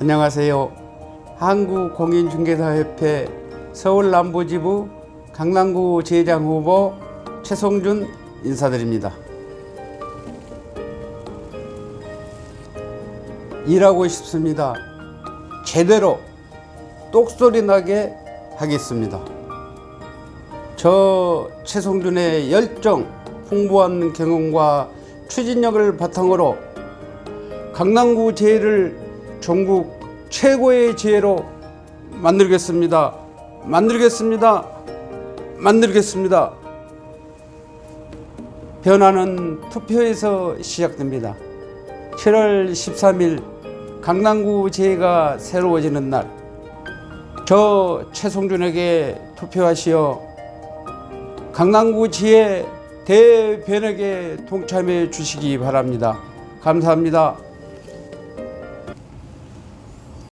안녕하세요. 한국공인중개사협회 서울남부지부 강남구 지회장 후보 최성준 인사드립니다. 일하고 싶습니다. 제대로 똑소리 나게 하겠습니다. 저 최성준의 열정, 풍부한 경험과 추진력을 바탕으로 강남구 제회를 전국 최고의 제회로 만들겠습니다. 만들겠습니다. 만들겠습니다. 변화는 투표에서 시작됩니다. 7월 13일 강남구 제회가 새로워지는 날, 저 최성준에게 투표하시어 강남구 지혜 대변에게 동참해 주시기 바랍니다. 감사합니다.